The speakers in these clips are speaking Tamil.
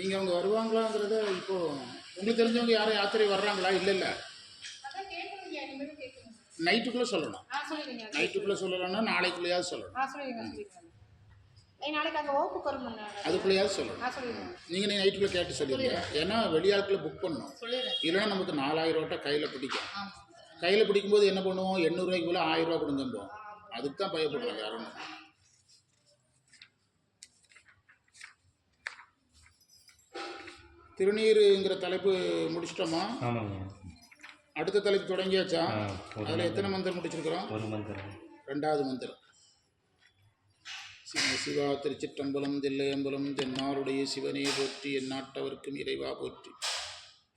நீங்கள் அவங்க வருவாங்களாங்கிறத இப்போ உங்களுக்கு தெரிஞ்சவங்க யாரும் யாத்திரை வர்றாங்களா? இல்லை இல்லை. நைட்டுக்குள்ளே சொல்லணும். நைட்டுக்குள்ளே சொல்லணும்னா நாளைக்குள்ளேயாவது சொல்லணும். அதுக்குள்ளேயாவது சொல்லணும். நீங்கள் நீ நைட்டுக்குள்ளே கேட்டு சொல்லிடுங்க. ஏன்னா வெளியாட்களை புக் பண்ணணும். இல்லைன்னா நமக்கு நாலாயிரம் ரூபா கையில் பிடிக்கும். கையில் பிடிக்கும்போது என்ன பண்ணுவோம்? எண்ணூறுரூவாய்க்கு போல ஆயிரம் ரூபா கொடுங்கம்போம். அதுக்கு தான் பயப்படுறாங்க யாரும். திருநீருங்கிற தலைப்பு முடிச்சிட்டோமா? ஆமாங்க. அடுத்த தலைப்பு தொடங்கியாச்சா? அதில் எத்தனை மந்திரம் முடிச்சிருக்கிறோம்? ஒரு மந்திரம். ரெண்டாவது மந்திரம். சிவ சிவா திருச்சிற்றம்பலம் தில்லையம்பலம் தென்னாருடைய சிவனே போற்றி எந்நாட்டவர்க்கும் இறைவா போற்றி.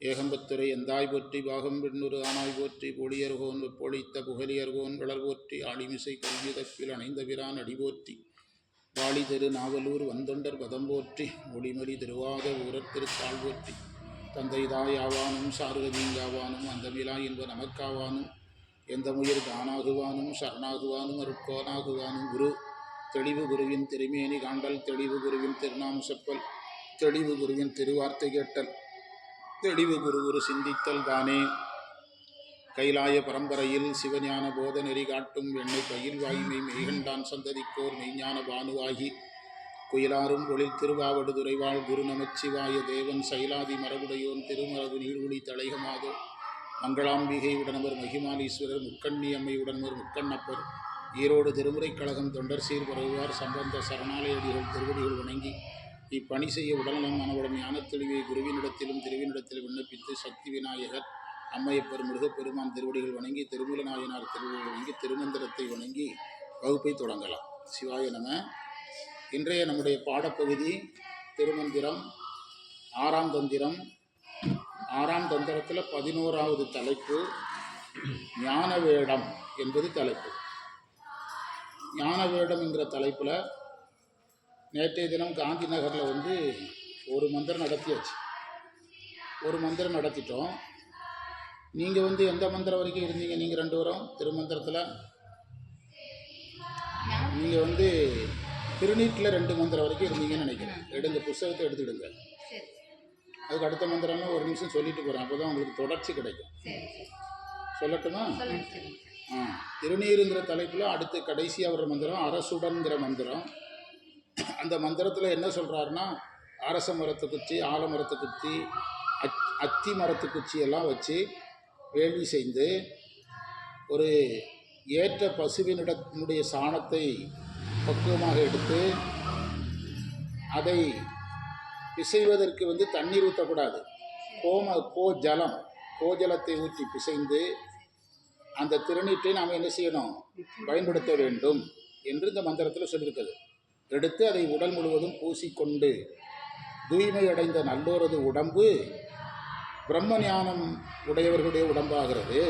ஏகம்பத்துரை எந்தாய் போற்றி பாகம் பெண்ணொரு ஆனாய் போற்றி பொழியர்கோன் பொழித்த புகழியர்கோன் வளர் போற்றி ஆளிமிசை கல்விதப்பில் அணைந்த பிரான் அடி போற்றி வாளி தெரு நாவலூர் வந்தொண்டர் பதம் போற்றி ஒளிமலி திருவாத ஊரத் போற்றி. தந்தை தாயாவானும் சாருகதீங்காவானும் அந்த விழா என்ப நமக்காவானும் எந்த முயல் தானாகுவானும் சரணாகுவானும் அருட்கோனாகுவானும் குரு தெளிவு குருவின் திருமேனி காண்டல் தெளிவு குருவின் திருநாம செப்பல் தெளிவு குருவின் திருவார்த்தை கேட்டல். தெளிவு குரு ஒரு சிந்தித்தல் தானே. கைலாய பரம்பரையில் சிவஞான போத நெறி காட்டும் எண்ணெய் பயில் வாய்மை மெய்கண்டான் சந்ததிக்கோர் மெய்ஞான பானுவாகி. குயிலாரும் பொழில் திருவாவடுதுறைவாள் குரு நமச்சிவாய தேவன் சைலாதி மரபுடையோன் திருமரபு நீர்குழி தலைகமாதோ. மங்களாம்பிகை உடனவர் மகிமாலீஸ்வரர் முக்கண்ணி அம்மை உடனவர் முக்கண்ணப்பர். ஈரோடு திருமுறைக் கழகம் தொண்டர் சீர் பரவுவார் சம்பந்த சரணாலயடிகள் திருவடிகள் வணங்கி. இப்பணி செய்ய உடல்நலம் மனவுடன் ஞானத்தெளிவை குருவினிடத்திலும் திருவினிடத்திலும் விண்ணப்பித்து சக்தி விநாயகர் அம்மையப்பர் முருகப்பெருமான் திருவடிகள் வணங்கி திருமூல நாயனார் திருவடிகள் வணங்கி திருமந்திரத்தை வணங்கி வகுப்பை தொடங்கலாம். சிவாய நம. இன்றைய நம்முடைய பாடப்பகுதி திருமந்திரம் ஆறாம் தந்திரம். ஆறாம் தந்திரத்தில் பதினோராவது தலைப்பு ஞான வேடம் என்பது தலைப்பு. ஞான வேடம் என்கிற தலைப்பில் நேற்றைய தினம் காந்தி நகரில் வந்து ஒரு மந்திரம் நடத்தியாச்சு. ஒரு மந்திரம் நடத்திட்டோம். நீங்கள் வந்து எந்த மந்திரம் வரைக்கும் இருந்தீங்க நீங்கள் ரெண்டு பேரும்? திருமந்திரத்தில்? நீங்கள் வந்து திருநீட்டில் ரெண்டு மந்திரம் வரைக்கும் இருந்தீங்கன்னு நினைக்கிறேன். எடுங்க புஸ்தகத்தை எடுத்துடுங்க அதுக்கு அடுத்த மந்திரம்னா ஒரு நிமிஷம் சொல்லிட்டு போகிறேன் அப்போ தான் உங்களுக்கு தொடர்ச்சி கிடைக்கும். சொல்லட்டுமா? ஆ திருநீருங்கிற தலைப்பில் அடுத்து கடைசியாக வர்ற மந்திரம் அரசுடன்கிற மந்திரம். அந்த மந்திரத்தில் என்ன சொல்கிறாருன்னா அரச மரத்து குச்சி ஆலமரத்து குச்சி அச் அத்தி மரத்து குச்சி எல்லாம் வச்சு வேள்வி செய்து ஒரு ஏற்ற பசுவினிடத்தினுடைய சாணத்தை பக்குவமாக எடுத்து அதை பிசைவதற்கு வந்து தண்ணீர் ஊற்றக்கூடாது. கோம கோ ஜலம் கோஜலத்தை ஊற்றி பிசைந்து அந்த திருநீற்றை நாம் என்ன செய்யணும்? பயன்படுத்த வேண்டும் என்று இந்த மந்திரத்தில் சொல்லியிருக்கிறது எடுத்து அதை உடல் முழுவதும் பூசிக்கொண்டு தூய்மை அடைந்த நல்லோரது உடம்பு பிரம்ம ஞானம் உடையவர்களுடைய உடம்பாகிறது.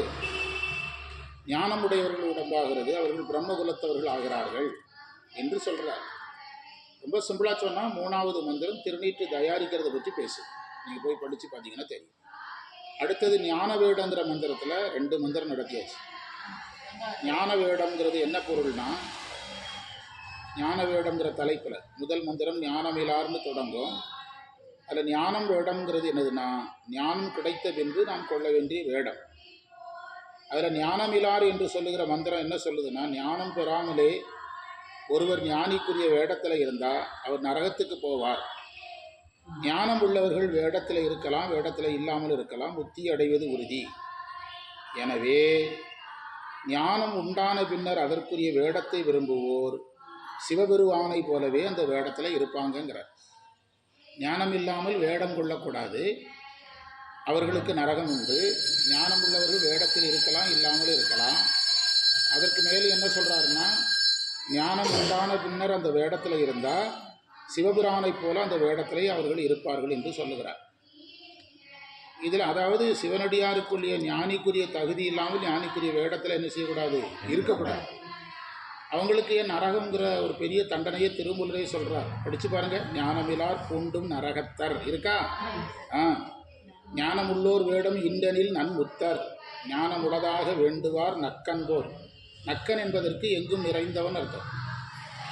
ஞானம் உடையவர்கள் உடம்பாகிறது. அவர்கள் பிரம்ம குலத்தவர்கள் ஆகிறார்கள் என்று சொல்கிறார் ரொம்ப சிம்பிளாக சொன்னால் மூணாவது மந்திரம் திருநீற்று தயாரிக்கிறத பற்றி பேசும். நீங்கள் போய் படித்து பார்த்தீங்கன்னா தெரியும். அடுத்தது ஞான வேடங்கிற மந்திரத்தில் ரெண்டு மந்திரம் நடத்தியாச்சு. ஞான வேடம்ங்கிறது என்ன பொருள்னா ஞான வேடங்கிற தலைப்பில் முதல் மந்திரம் ஞானமிலார்னு தொடங்கும். அதில் ஞானம் வேடம்ங்கிறது என்னதுன்னா ஞானம் கிடைத்த பின்பு நாம் கொள்ள வேண்டிய வேடம். அதில் ஞானமிலார் என்று சொல்லுகிற மந்திரம் என்ன சொல்லுதுன்னா ஞானம் பெறாமலே ஒருவர் ஞானிக்குரிய வேடத்தில் இருந்தால் அவர் நரகத்துக்கு போவார். ஞானம் உள்ளவர்கள் வேடத்தில் இருக்கலாம் வேடத்தில் இல்லாமல் இருக்கலாம் புத்தி அடைவது உறுதி. எனவே ஞானம் உண்டான பின்னர் அதற்குரிய வேடத்தை விரும்புவோர் சிவபெருவானை போலவே அந்த வேடத்தில் இருப்பாங்கங்கிறார். ஞானம் இல்லாமல் வேடம் கொள்ளக்கூடாது. அவர்களுக்கு நரகம் உண்டு. ஞானம் உள்ளவர்கள் வேடத்தில் இருக்கலாம் இல்லாமல் இருக்கலாம். அதற்கு மேலே என்ன சொல்கிறாருன்னா ஞானம் உண்டான பின்னர் அந்த வேடத்தில் இருந்தால் சிவபிரானைப் போல அந்த வேடத்திலே அவர்கள் இருப்பார்கள் என்று சொல்லுகிறார். இதில் அதாவது சிவனடியாருக்குரிய ஞானிக்குரிய தகுதி இல்லாமல் ஞானிக்குரிய வேடத்தில் என்ன செய்யக்கூடாது? இருக்கக்கூடாது. அவங்களுக்கு ஏன் நரகம்ங்கிற ஒரு பெரிய தண்டனையை திருமூலரே சொல்கிறார் படித்து பாருங்க. ஞானமிலார் பூண்டும் நரகத்தர். இருக்கா? ஆ. ஞானமுள்ளோர் வேடம் இண்டனில் நன்முத்தர். ஞானமுடதாக வேண்டுவார் நக்கன்போர். நக்கன் என்பதற்கு எங்கும் நிறைந்தவன் அர்த்தம்.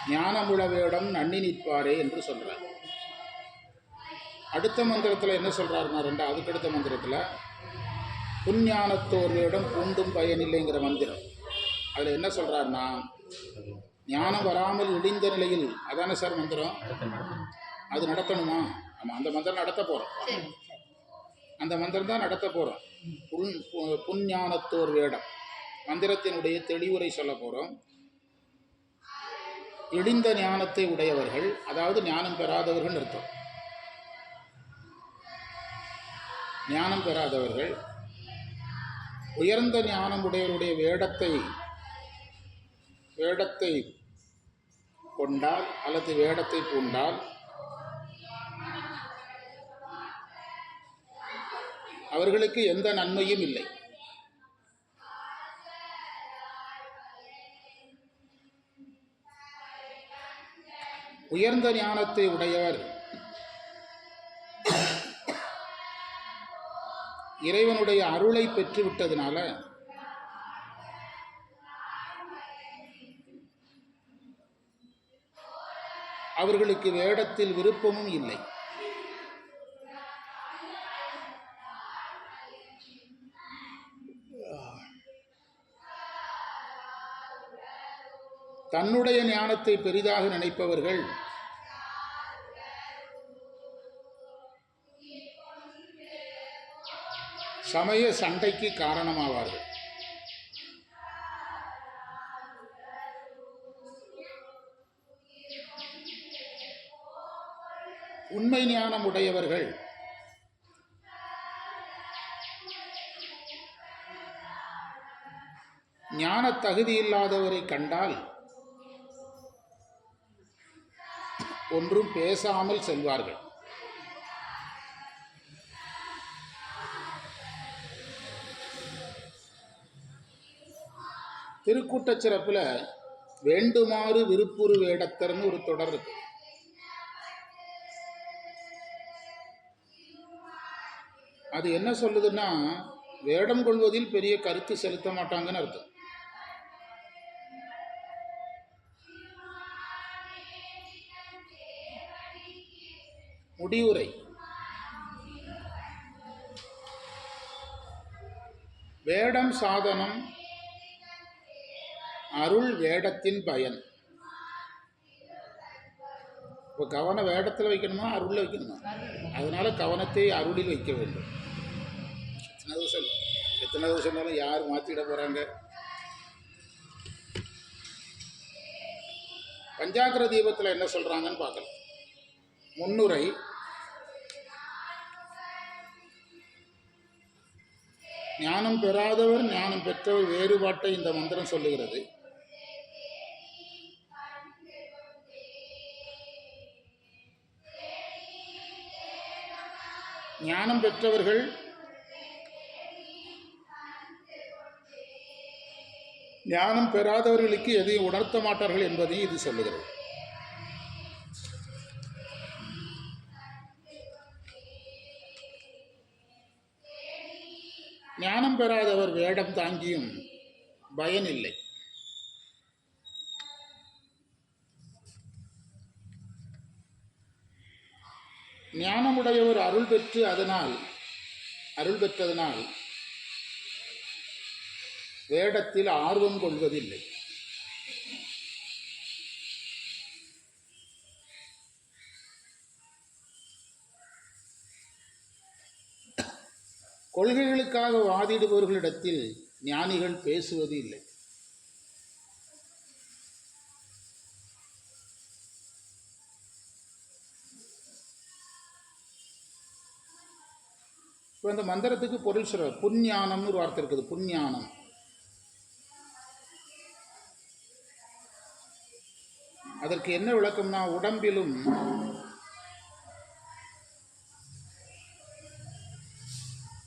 ஞானமுள வேடம் நன்னி நிற்பாரே என்று சொல்கிறார் அடுத்த மந்திரத்தில் என்ன சொல்கிறாருன்னா ரெண்டு அதுக்கடுத்த மந்திரத்தில் புஞ்ஞானத்தோர்களிடம் பூண்டும் பயனில்லைங்கிற மந்திரம். அதில் என்ன சொல்கிறாருன்னா ஞானம் வராமல் இடிந்த நிலையில் அதானே சார் மந்திரம்? அது நடத்தணுமா ஆமாம் அந்த மந்திரம் நடத்த போகிறோம் அந்த மந்திரம் தான் நடத்த போகிறோம் புன் பு- புஞ்ஞானத்தோர் வேடம். மந்திரத்தினுடைய தெளிவுரை சொல்ல போகிறோம் இடிந்த ஞானத்தை உடையவர்கள் அதாவது ஞானம் பெறாதவர்கள் அர்த்தம் ஞானம் பெறாதவர்கள் உயர்ந்த ஞானம் உடையவருடைய வேடத்தை வேடத்தை கொண்டால் அல்லது வேடத்தை பூண்டால் அவர்களுக்கு எந்த நன்மையும் இல்லை. உயர்ந்த ஞானத்தை உடையவர் இறைவனுடைய அருளை பெற்றுவிட்டதுனால அவர்களுக்கு வேடத்தில் விருப்பமும் இல்லை. தன்னுடைய ஞானத்தை பெரிதாக நினைப்பவர்கள் சமய சண்டைக்கு காரணமாவார்கள். உண்மை ஞானம் உடையவர்கள். ஞான தகுதி இல்லாதவரை கண்டால் ஒன்றும் பேசாமல் செல்வார்கள். திருக்கூட்டச் சிறப்பில் வேண்டுமாறு விருப்புரு வேடத்தர்னு ஒரு தொடர் இருக்கு. அது என்ன சொல்லுதுன்னா வேடம் கொள்வதில் பெரிய கருத்து செலுத்த மாட்டாங்கன்னு அர்த்தம். முடிவுரை. வேடம் சாதனம் அருள் வேடத்தின் பயன். இப்போ கவனம் வேடத்தில் வைக்கணுமா அருளில் வைக்கணுமா? அதனால கவனத்தை அருளில் வைக்க வேண்டும். எத்தனை தோசை எத்தனை தோசை இருந்தாலும் யார் மாற்றிட போகிறாங்க பஞ்சாக்கர தீபத்தில் என்ன சொல்கிறாங்கன்னு பார்க்கலாம். முன்னுரை. ஞானம் பெறாதவர் ஞானம் பெற்றவர் வேறுபாட்டை இந்த மந்திரம் சொல்லுகிறது. ஞானம் பெற்றவர்கள் ஞானம் பெறாதவர்களுக்கு எதையும் உணர்த்த மாட்டார்கள் என்பதையும் இது சொல்லுகிறது. ஞானம் பெறாதவர் வேடம் தாங்கியும் பயனில்லை ஞானமுடையவர் அருள் பெற்று அதனால் அருள் பெற்றதனால் வேடத்தில் ஆர்வம் கொள்வதில்லை. கொள்கைகளுக்காக வாதிடுபவர்களிடத்தில் ஞானிகள் பேசுவது இல்லை. இப்போ அந்த மந்திரத்துக்கு பொருள் சொல்ற புஞ்ஞானம்னு ஒரு வார்த்தை இருக்குது. புஞ்ஞானம் அதற்கு என்ன விளக்கம்னா உடம்பிலும்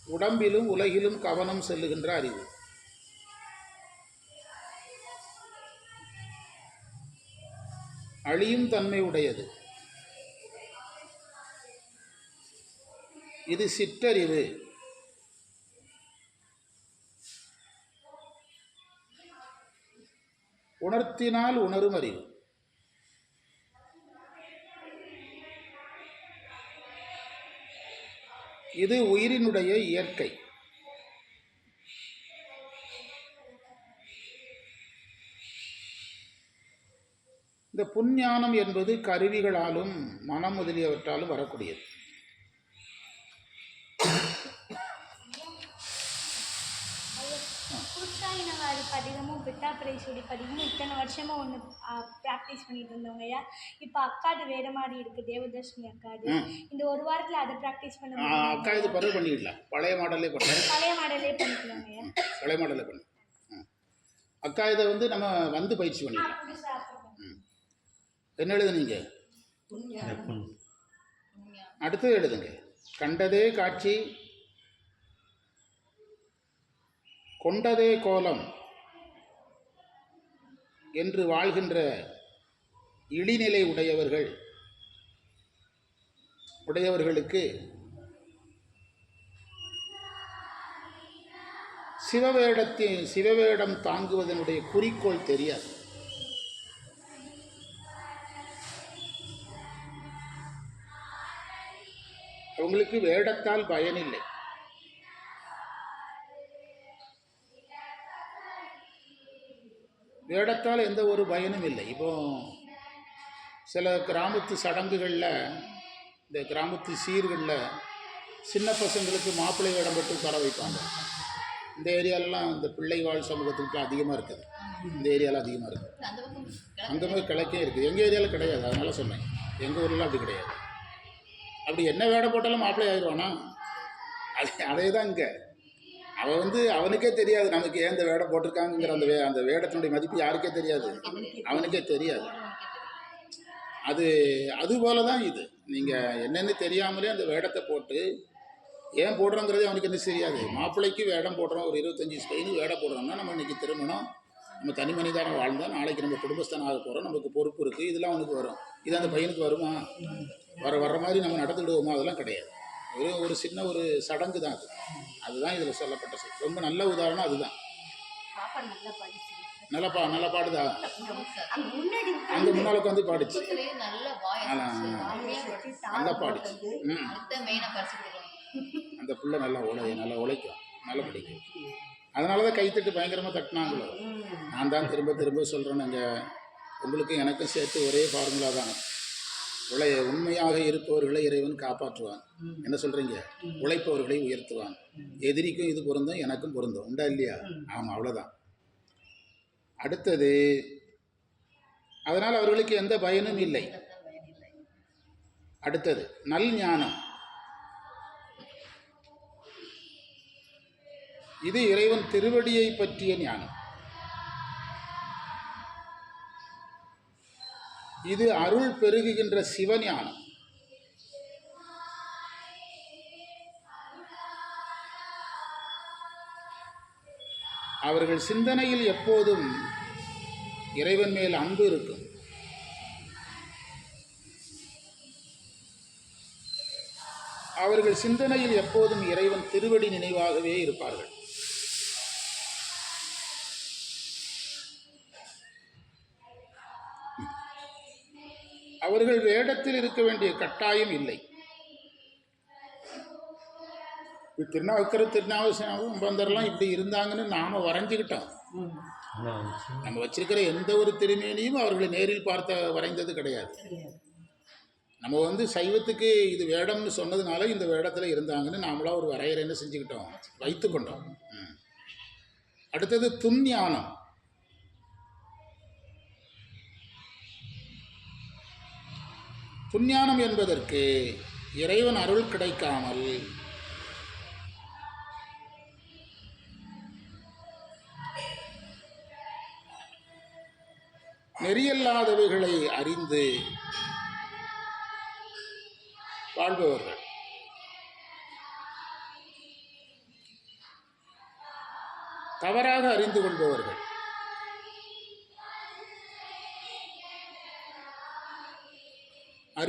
உடம்பிலும் உலகிலும் கவனம் செல்லுகின்ற அறிவு. அழியும் தன்மை உடையது. இது சிற்றறிவு. உணர்த்தினால் உணரும் அறிவு. இது உயிரினுடைய இயற்கை. இந்த புஞ்ஞானம் என்பது கருவிகளாலும் மனம் முதலியவற்றாலும் வரக்கூடியது. பதிகமும் பிட்டாப்பிரைசூடி பதிகமும் இத்தனை வருஷமா ஒன்று ப்ராக்டிஸ் பண்ணிட்டு இருந்தவங்க ஐயா இப்போ அக்காது வேற மாதிரி இருக்கு தேவதர்ஷினி அக்காது ம். இந்த ஒரு வாரத்தில் அதை ப்ராக்டிஸ் பண்ண அக்கா இது பிறகு பண்ணிடலாம் பழைய மாடலே பண்ணலாம் பழைய மாடலே பண்ணிக்கலாங்க. ஐயா பழைய மாடலே பண்ணு. அக்கா இதை வந்து நம்ம வந்து பயிற்சி அப்புறம் என்ன எழுதுனீங்க? அடுத்தது எழுதுங்க. கண்டதே காட்சி கொண்டதே கோலம். என்று வாழ்கின்ற இழிநிலை உடையவர்கள். உடையவர்களுக்கு சிவவேடத்தின் சிவவேடம் தாங்குவதனுடைய குறிக்கோள் தெரியாது. அவங்களுக்கு வேடத்தால் பயனில்லை. வேடத்தால் எந்த ஒரு பயனும் இல்லை. இப்போ சில கிராமத்து சடங்குகளில் இந்த கிராமத்து சீர்களில் சின்ன பசங்களுக்கு மாப்பிள்ளை வேடம் போட்டு உட்கார வைப்பாங்க. இந்த ஏரியாலலாம் இந்த பிள்ளை வாழ் சமூகத்துக்கு அதிகமாக இருக்குது. இந்த ஏரியாவில் அதிகமாக இருக்குது. அங்கமே கிழக்கே இருக்குது. எங்கள் ஏரியாவில் கிடையாது அதனால் சொன்னேன். எங்கள் ஊரில் அப்படி கிடையாது. அப்படி என்ன வேடை போட்டாலும் மாப்பிள்ளை ஆயிடுவானா? அது அதே தான் இங்கே. அவன் வந்து அவனுக்கே தெரியாது நமக்கு ஏன் இந்த வேடம் போட்டிருக்காங்கிற அந்த வே அந்த வேடத்தினுடைய மதிப்பு யாருக்கே தெரியாது. அவனுக்கே தெரியாது. அது அது போல தான் இது. நீங்கள் என்னென்னு தெரியாமலே அந்த வேடத்தை போட்டு ஏன் போடுறோங்கிறதே அவனுக்கு என்ன தெரியாது. மாப்பிள்ளைக்கு வேடம் போடுறோம் ஒரு இருபத்தஞ்சி ஸ்பெயின் வேடம் போடுறோம்னா நம்ம இன்றைக்கி திருமணம் நம்ம தனி மனிதானம் வாழ்ந்தால் நாளைக்கு நம்ம குடும்பஸ்தானம் ஆக போகிறோம் நமக்கு பொறுப்பு இருக்குது இதெல்லாம் அவனுக்கு வரும். இது அந்த பையனுக்கு வருமா? வர வர்ற மாதிரி நம்ம நடந்துக்கிடுவோமா? அதெல்லாம் கிடையாது. ஒரு ஒரு சின்ன ஒரு சடங்கு தான் அது. அதுதான் இதில் சொல்லப்பட்ட செய்தி. ரொம்ப நல்ல உதாரணம் அதுதான். நல்லா படிச்சு. நல்லா பா நல்லா பாடுதா? அங்க முன்னாடி அங்கே முன்னால் உட்காந்து பாடிச்சு. நல்ல படிச்சு. அந்த புள்ள நல்லா உழை நல்லா உழைக்கும். நல்லா படிக்கும். அதனால தான் கைத்தட்டு பயங்கரமாக தட்டினாங்களோ. நான் தான் திரும்ப திரும்ப சொல்கிறேன் நாங்கள் உங்களுக்கும் எனக்கும் சேர்த்து ஒரே ஃபார்முலா தான். உழை உண்மையாக இருப்பவர்களை இறைவன் காப்பாற்றுவான். என்ன சொல்கிறீங்க உழைப்பவர்களை உயர்த்துவான். எதிரிக்கும் இது பொருந்தும் எனக்கும் பொருந்தும். உண்டா இல்லையா? ஆமாம் அவ்வளோதான் அடுத்தது அதனால் அவர்களுக்கு எந்த பயனும் இல்லை. அடுத்தது நல் ஞானம். இது இறைவன் திருவடியை பற்றிய ஞானம். இது அருள் பெருகுகின்ற சிவஞானம் அவர்கள் சிந்தனையில் எப்போதும் இறைவன் மேல் அன்பு இருக்கும். அவர்கள் சிந்தனையில் எப்போதும் இறைவன் திருவடி நினைவாகவே இருப்பார்கள். அவர்கள் வேடத்தில் இருக்க வேண்டிய கட்டாயம் இல்லை. திருநாவுக்கர திருநாவசனாவும் பந்தர்லாம் இப்படி இருந்தாங்கன்னு நாம வரைஞ்சுக்கிட்டோம். நம்ம வச்சிருக்கிற எந்த ஒரு திருமேனியும் அவர்களை நேரில் பார்த்த வரைந்தது கிடையாது. நம்ம வந்து சைவத்துக்கு இது வேடம்னு சொன்னதுனால இந்த வேடத்தில் இருந்தாங்கன்னு நாமளாக ஒரு வரையறைன்னு செஞ்சுக்கிட்டோம் வைத்து கொண்டோம். அடுத்தது துன்ஞானம் புஞ்ஞானம் என்பதற்கு இறைவன் அருள் கிடைக்காமல் நெறியல்லாதவைகளை அறிந்து வாழ்பவர்கள். தவறாக அறிந்து கொள்பவர்கள்.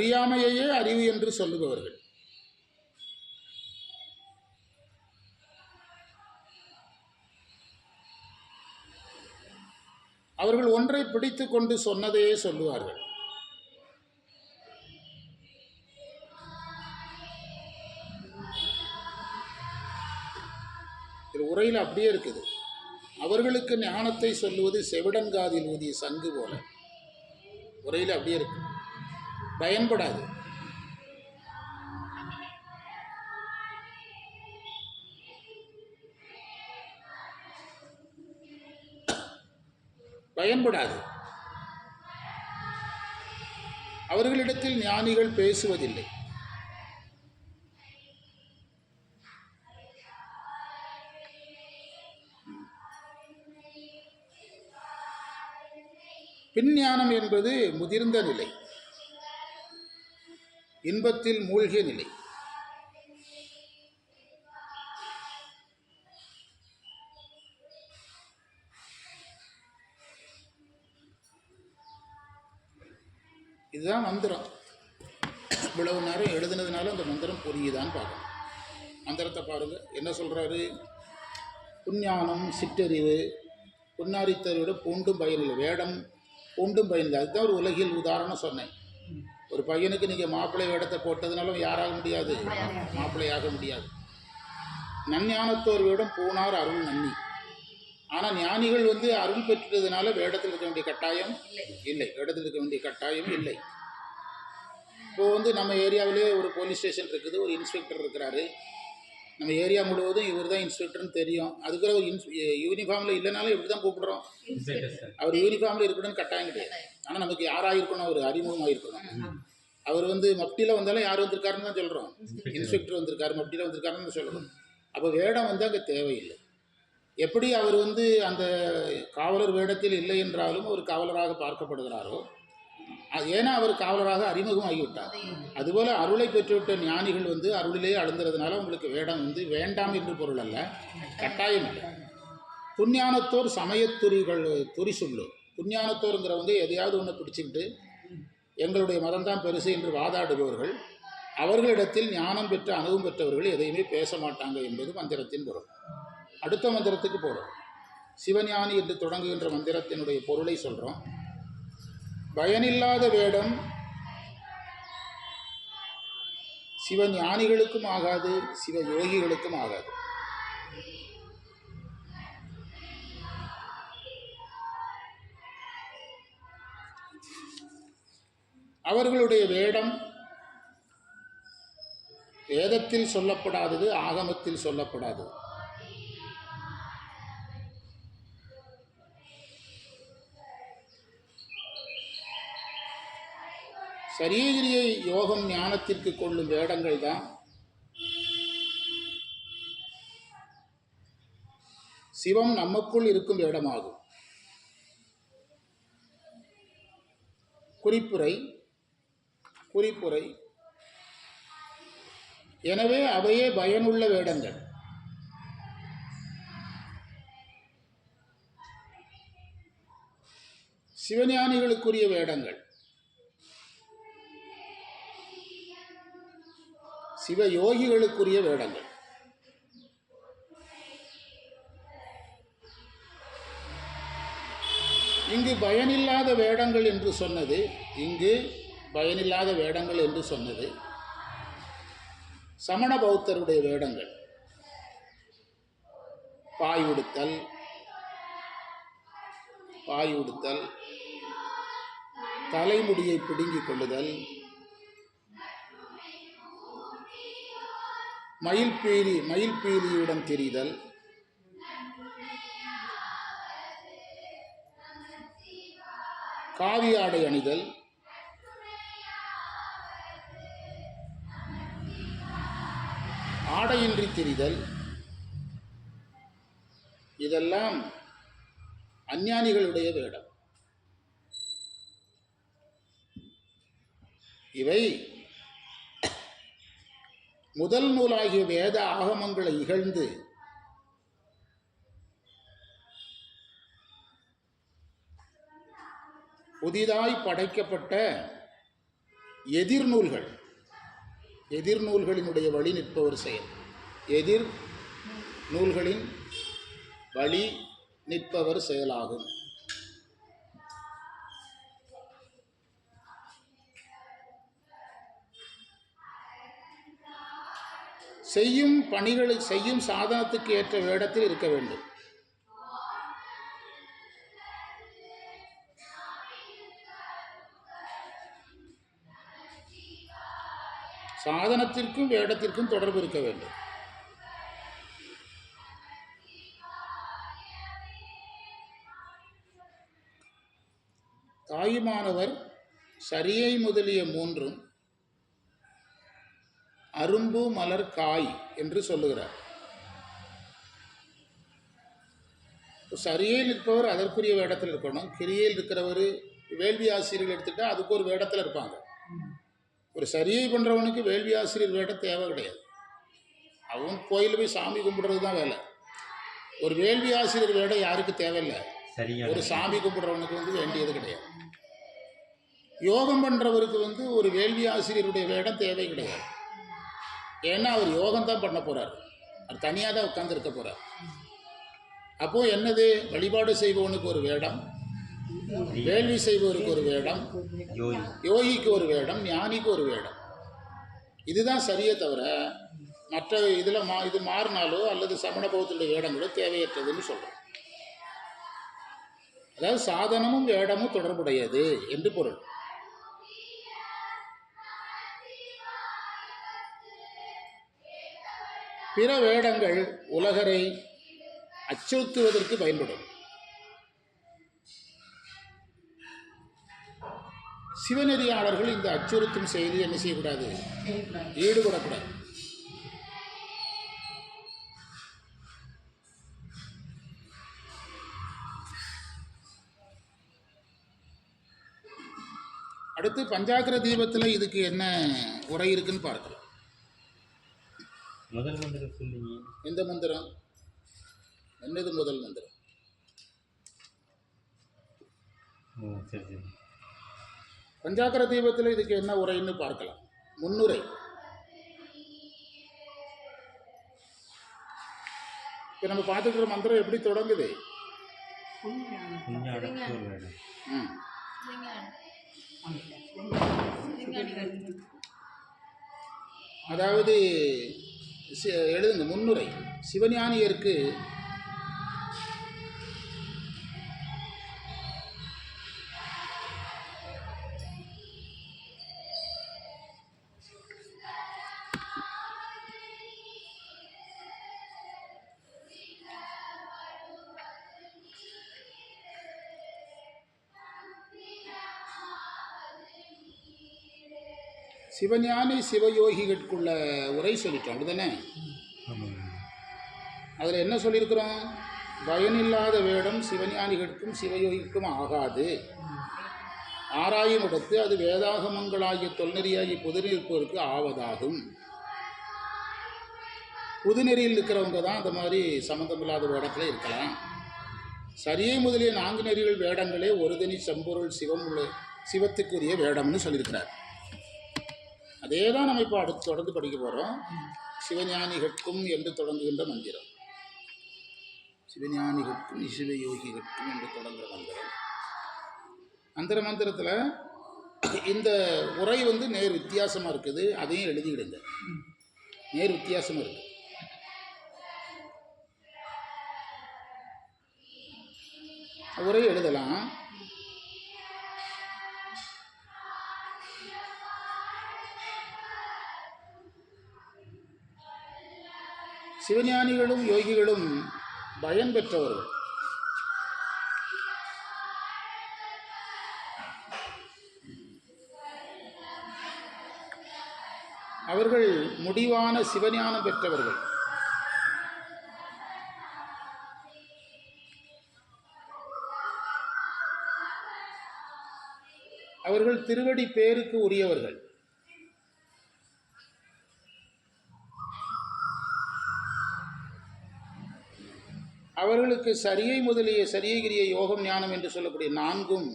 அறியாமையையே அறிவு என்று சொல்லுபவர்கள். அவர்கள் ஒன்றை பிடித்து கொண்டு சொன்னதையே சொல்லுவார்கள். இது உரையில் அப்படியே இருக்குது. அவர்களுக்கு ஞானத்தை சொல்லுவது செவிடன்காதில் ஊதிய சங்கு போல. உரையில் அப்படியே இருக்கு. பயன்படாது. பயன்படாது. அவர்களிடத்தில் ஞானிகள் பேசுவதில்லை. பின்ஞானம் என்பது முதிர்ந்த நிலை. இன்பத்தில் மூழ்கிய நிலை. இதுதான் மந்திரம். இவ்வளவு நேரம் எழுதுனதுனால அந்த மந்திரம் புரியுதான்னு பார்க்கணும் மந்திரத்தை பாருங்கள் என்ன சொல்கிறாரு புஞ்ஞானம் சிற்றறிவு புன்னாரித்தறிவிட பூண்டும் பயனில்லை வேடம் பூண்டும் பயனில்லை அதுதான் ஒரு உலகில் உதாரணம் சொன்னேன். ஒரு பையனுக்கு நீங்கள் மாப்பிள்ளை வேடத்தை போட்டதுனால அவன் யாராக முடியாது? மாப்பிள்ளையாக முடியாது. நஞ்ஞானத்தோர் வேடம் பூனார் அருள் நன்னி. ஆனால் ஞானிகள் வந்து அருள் பெற்றதுனால வேடத்தில் இருக்க வேண்டிய கட்டாயம் இல்லை. வேடத்தில் இருக்க வேண்டிய கட்டாயம் இல்லை. இப்போ வந்து நம்ம ஏரியாவிலே ஒரு போலீஸ் ஸ்டேஷன் இருக்குது. ஒரு இன்ஸ்பெக்டர் இருக்கிறாரு. நம்ம ஏரியா முழுவதும் இவர் தான் இன்ஸ்பெக்டர்னு தெரியும். அதுக்குள்ள ஒரு இன்ஸ் யூனிஃபார்மில் இல்லைனாலும் இப்படி தான் கூப்பிடுறோம் அவர் யூனிஃபார்மில் இருக்கணும்னு கட்டாயம் கிடையாது. ஆனால் நமக்கு யாராக இருக்கணும் அவர் அறிமுகமாக இருக்கணும் அவர் வந்து மப்டியில் வந்தாலும் யார் வந்திருக்காருன்னு தான் சொல்கிறோம் இன்ஸ்பெக்டர் வந்திருக்காரு மப்டியில் வந்திருக்காருன்னு சொல்கிறோம் அப்போ வேடம் வந்து அங்கே தேவையில்லை. எப்படி அவர் வந்து அந்த காவலர் வேடத்தில் இல்லை என்றாலும் ஒரு காவலராக பார்க்கப்படுகிறாரோ ஏன்னா அவர் காவலராக அறிமுகமாகிவிட்டார். அதுபோல் அருளை பெற்றுவிட்ட ஞானிகள் வந்து அருளிலே அழுந்துறதுனால உங்களுக்கு வேடம் வந்து வேண்டாம் என்று பொருள் அல்ல கட்டாயம் இல்லை. புஞ்ஞானத்தோர் சமயத்துறிகள் துரி சொல்லு. புஞ்ஞானத்தோருங்கிறவங்க எதையாவது ஒன்று பிடிச்சிக்கிட்டு எங்களுடைய மதம்தான் பெருசு என்று வாதாடுபவர்கள் அவர்களிடத்தில் ஞானம் பெற்ற அனுபவம் பெற்றவர்கள் எதையுமே பேச மாட்டாங்க என்பது மந்திரத்தின் பொருள். அடுத்த மந்திரத்துக்கு போகிறோம் சிவஞானி என்று தொடங்குகின்ற மந்திரத்தினுடைய பொருளை சொல்கிறோம் பயனில்லாத வேடம் சிவஞானிகளுக்கும் ஆகாது சிவ யோகிகளுக்கும் ஆகாது. அவர்களுடைய வேடம் வேதத்தில் சொல்லப்படாதது ஆகமத்தில் சொல்லப்படாதது. சரீரியை யோகம் ஞானத்திற்கு கொள்ளும் வேடங்கள் தான். சிவம் நமக்குள் இருக்கும் வேடமாகும். குறிப்புரை குறிப்புரை. எனவே அவையே பயனுள்ள வேடங்கள். சிவஞானிகளுக்குரிய வேடங்கள். சிவ யோகிகளுக்குரிய வேடங்கள். இங்கு பயனில்லாத வேடங்கள் என்று சொன்னது இங்கு பயனில்லாத வேடங்கள் என்று சொன்னது. சமண பௌத்தருடைய வேடங்கள். பாய் உடுத்தல் பாய் உடுத்தல் தலைமுடியை பிடுங்கிக் கொள்ளுதல் மயில் மயில்பீலியுடன் தெரிதல் காவி ஆடை அணிதல் ஆடையின்றி திரிதல். இதெல்லாம் அஞ்ஞானிகளுடைய வேடம். இவை முதல் நூலாகிய வேத ஆகமங்களை இகழ்ந்து புதிதாய் படைக்கப்பட்ட எதிர்நூல்கள். எதிர்நூல்களினுடைய வழி நிற்பவர் செயல். எதிர் நூல்களின் வழி நிற்பவர் செயலாகும். செய்யும் பணிகளை செய்யும் சாதனத்துக்கு ஏற்ற வேடத்தில் இருக்க வேண்டும். சாதனத்திற்கும் வேடத்திற்கும் தொடர்பு இருக்க வேண்டும். தாயுமானவர் சரியை முதலிய மூன்றும் அரும்பு மலர் காய் என்று சொல்லுகிறார். சரியில் சரியை நிற்பவர் அதற்குரிய வேடத்தில் இருக்கணும். கிரியில் இருக்கிறவர் வேள்வி ஆசிரியர்கள் எடுத்துட்டா அதுக்கு ஒரு வேடத்தில் இருப்பாங்க. ஒரு சரியை பண்ணுறவனுக்கு வேள்வி ஆசிரியர் வேடம் தேவை கிடையாது. அவன் கோயிலில் போய் சாமி கும்பிடுறது தான் வேலை. ஒரு வேள்வி ஆசிரியர் வேடம் யாருக்கு தேவையில்லை? ஒரு சாமி கும்பிடுறவனுக்கு வந்து வேண்டியது கிடையாது. யோகம் பண்ணுறவருக்கு வந்து ஒரு வேள்வி ஆசிரியருடைய வேடம் தேவை கிடையாது. ஏன்னா அவர் யோகம் தான் பண்ண போகிறார் அவர் தனியாக தான் உட்காந்துருக்க போகிறார் அப்போது என்னது? வழிபாடு செய்பவனுக்கு ஒரு வேடம் வேள்வி செய்பவருக்கு ஒரு வேடம் யோகிக்கு ஒரு வேடம் ஞானிக்கு ஒரு வேடம். இதுதான் சரியே தவிர மற்ற இதில் மா இது மாறினாலோ அல்லது சமண பௌத்தருடைய வேடங்களோ தேவையற்றதுன்னு சொல்கிறோம் அதாவது சாதனமும் வேடமும் தொடர்புடையது என்று பொருள். பிற வேடங்கள் உலகரை அச்சுறுத்துவதற்கு பயன்படும். சிவநெறியாளர்கள் இந்த அச்சுறுத்தும் செயலில் என்ன செய்யக்கூடாது? ஈடுபடக்கூடாது. அடுத்து பஞ்சாக்கர தீபத்தில் இதுக்கு என்ன உரை இருக்குன்னு பார்க்கலாம். முதல் மந்திரம் சொல்லுங்க. எந்த மந்திரம்? என்னது முதல் மந்திரம்? சரி சரி. பஞ்சாக்கர தீபத்தில் இதுக்கு என்ன உரைன்னு பார்க்கலாம். முன்னுரை. இப்போ நம்ம பார்த்துக்கிற மந்திரம் எப்படி தொடங்குது? அதாவது சி- எழுதுங்க முன்னுரை. சிவஞானியருக்கு சிவஞானி சிவயோகிகளுக்குள்ள உரை சொல்லிட்டோம் அப்படிதானே? அதில் என்ன சொல்லியிருக்கிறோம்? பயனில்லாத வேடம் சிவஞானிகளுக்கும் சிவயோகிக்கும் ஆகாது. ஆராயும் இடத்து அது வேதாகமங்களாகிய தொல்நெறியாகிய புதுநெறிப்போருக்கு ஆவதாகும். புதுநெறியில் இருக்கிறவங்க தான் அந்த மாதிரி சம்மந்தமில்லாத வேடத்தில் இருக்கலாம். சரியை முதலிய நான்கு நெறிகள் வேடங்களே ஒரு தனி செம்பொருள் சிவம் உள்ள சிவத்துக்குரிய வேடம்னு சொல்லியிருக்கிறார். அதே தான் நம்ம இப்போ அடுத்து தொடர்ந்து படிக்க போகிறோம் சிவஞானிகட்கும் என்று தொடங்குகின்ற மந்திரம். சிவஞானிகட்கும் சிவயோகிகட்கும் என்று தொடங்குகிற மந்திரம். அந்த மந்திரத்தில் இந்த உரை வந்து நேர் வித்தியாசமாக இருக்குது. அதையும் எழுதிவிடுங்க. நேர் வித்தியாசமாக இருக்குது உரை எழுதலாம். சிவஞானிகளும் யோகிகளும் பயன் பெற்றவர்கள் அவர்கள் முடிவான சிவஞானம் பெற்றவர்கள். அவர்கள் திருவடி பேருக்கு உரியவர்கள். அவர்களுக்கு சரியை முதலிய சரியகிரிய யோகம் ஞானம் என்று சொல்லக்கூடிய நான்கும்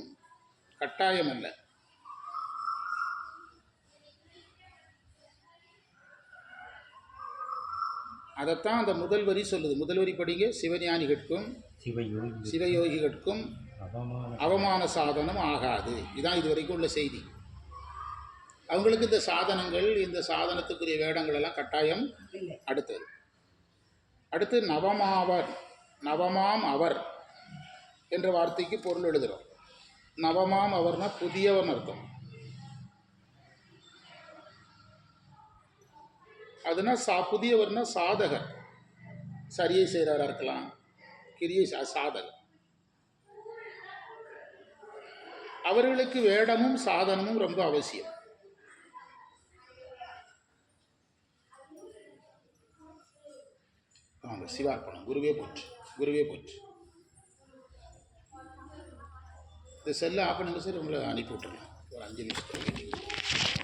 கட்டாயம் அல்ல அதைத்தான் அந்த முதல் வரி சொல்லுது. முதல் வரி படிங்க. சிவஞானிகட்கும் சிவயோகி சிவயோகிகட்கும் அவமான அவமான சாதனம் ஆகாது. இதான் இது வரைக்கும் உள்ள செய்தி. அவங்களுக்கு இந்த சாதனங்கள் இந்த சாதனத்துக்குரிய வேடங்கள் எல்லாம் கட்டாயம் அடுத்தது. அடுத்து நவமாவர் நவமாம் அவர் என்ற வார்த்தைக்கு பொருள் எழுதுகிறோம். நவமாம் அவர்னா புதியவன் அர்த்தம். அதுனா சா புதியவர்னா சாதகர். சரியை செய்கிறவராக இருக்கலாம். கிரியை சா- சாதகர். அவர்களுக்கு வேடமும் சாதனமும் ரொம்ப அவசியம். வாங்க சிவார்ப்பணம் குருவே போற்று. குருவே போச்சு இந்த செல்லை ஆஃப் பண்ணுங்க சார் உங்களை அனுப்பி விட்டுறலாம். ஒரு அஞ்சு நிமிஷம்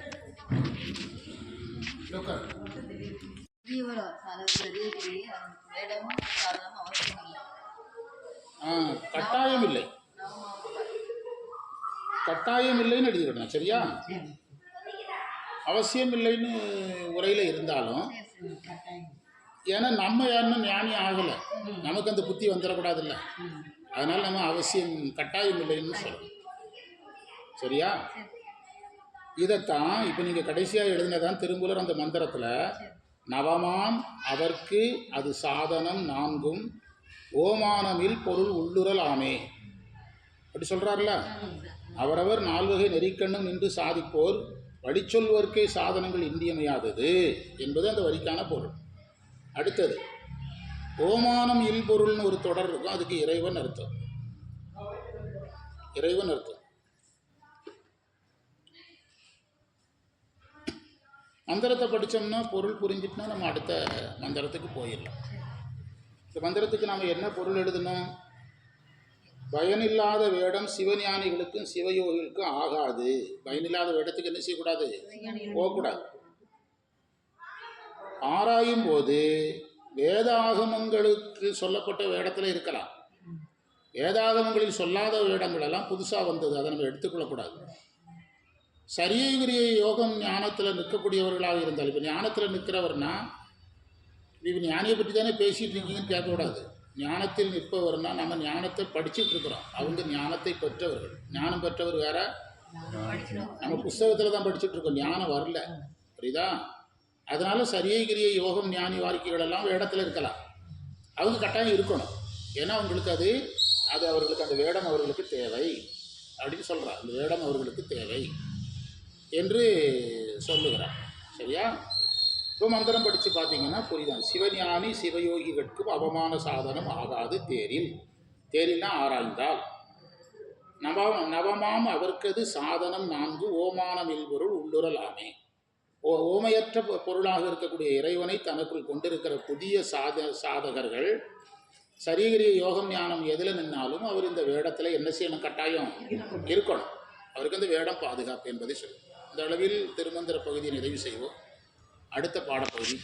ஆ கட்டாயம் இல்லை. கட்டாயம் இல்லைன்னு எழுதிடணும் சரியா? அவசியம் இல்லைன்னு உரையில் இருந்தாலும் ஏன்னா நம்ம யாருன்னு ஞானி ஆகலை. நமக்கு அந்த புத்தி வந்துடக்கூடாதுல்ல அதனால் நம்ம அவசியம் கட்டாயம் இல்லைன்னு சொல்லணும். சரியா? இதைத்தான் இப்போ நீங்கள் கடைசியாக எழுதினதான் திரும்புலர் அந்த மந்திரத்தில் நவமாம் அவர்க்கு அது சாதனம் நான்கும் ஓமானமில் பொருள் உள்ளுரல் ஆமே. அப்படி சொல்கிறார்ல அவரவர் நால்வகை நெறிக்கண்ணும் நின்று சாதிப்போர் வழிச்சொல்வோர்க்கே சாதனங்கள் இன்றியமையாதது என்பது அந்த வரிக்கான பொருள். அடுத்தது ஓமானம் இல் பொருள்னு ஒரு தொடர் இருக்கும். அதுக்கு இறைவன் அர்த்தம். இறைவன் அர்த்தம். மந்திரத்தை படித்தோம்னா பொருள் புரிஞ்சிட்டுனா நம்ம அடுத்த மந்திரத்துக்கு போயிடலாம். இந்த மந்திரத்துக்கு நாம் என்ன பொருள் எழுதணும் பயனில்லாத வேடம் சிவஞானிகளுக்கும் சிவயோகிகளுக்கும் ஆகாது. பயனில்லாத வேடத்துக்கு என்ன செய்யக்கூடாது? போகக்கூடாது. ஆராயும் போது வேதாகமங்களுக்கு சொல்லப்பட்ட வேடத்தில் இருக்கலாம். வேதாகமங்களில் சொல்லாத வேடங்கள் எல்லாம் புதுசாக வந்தது அதை நம்ம எடுத்துக்கொள்ளக்கூடாது. சரியகிரிய யோகம் ஞானத்தில் நிற்கக்கூடியவர்களாக இருந்தால் இப்போ ஞானத்தில் நிற்கிறவர்னா இப்போ ஞானியை பற்றி தானே பேசிகிட்டு இருக்கீங்கன்னு கேட்கக்கூடாது. ஞானத்தில் நிற்பவர்னா நம்ம ஞானத்தை படிச்சுட்டு இருக்கிறோம் அவங்க ஞானத்தை பெற்றவர்கள். ஞானம் பெற்றவர் வேற? நம்ம புஸ்தகத்தில் தான் படிச்சுட்டு இருக்கோம் ஞானம் வரல. புரியுதா? அதனால சரியகிரிய யோகம் ஞானி வாரிக்கைகள் எல்லாம் வேடத்தில் இருக்கலாம் அவங்க கட்டாயம் இருக்கணும். ஏன்னா அவங்களுக்கு அது அது அவர்களுக்கு அந்த வேடம் அவர்களுக்கு தேவை. அப்படின்னு சொல்கிறார் அந்த வேடம் அவர்களுக்கு தேவை என்று சொல்லுகிறார் சரியா? இப்போ மந்திரம் படித்து பார்த்தீங்கன்னா புரியுதான் சிவஞானி சிவயோகிகளுக்கும் அவமான சாதனம் ஆகாது தேரில். தேரில்னா ஆராய்ந்தால். நவ நவமாம் அவர்க்கது சாதனம் நான்கு ஓமானம் இல்பொருள் உள்ளுரலாமே ஓ ஓமையற்ற பொ- பொருளாக இருக்கக்கூடிய இறைவனை தனக்குள் கொண்டிருக்கிற புதிய சாத சாதகர்கள் சரீகரிய யோகம் ஞானம் எதில் நின்னாலும் அவர் இந்த வேடத்தில் என்ன செய்யணும்? கட்டாயம் இருக்கணும். அவருக்கு அந்த வேடம் பாதுகாப்பு என்பதை சொல்லும் இந்த அளவில் திருமந்திர பகுதியை நிறைவு செய்வோம். அடுத்த பாடப்பகுதி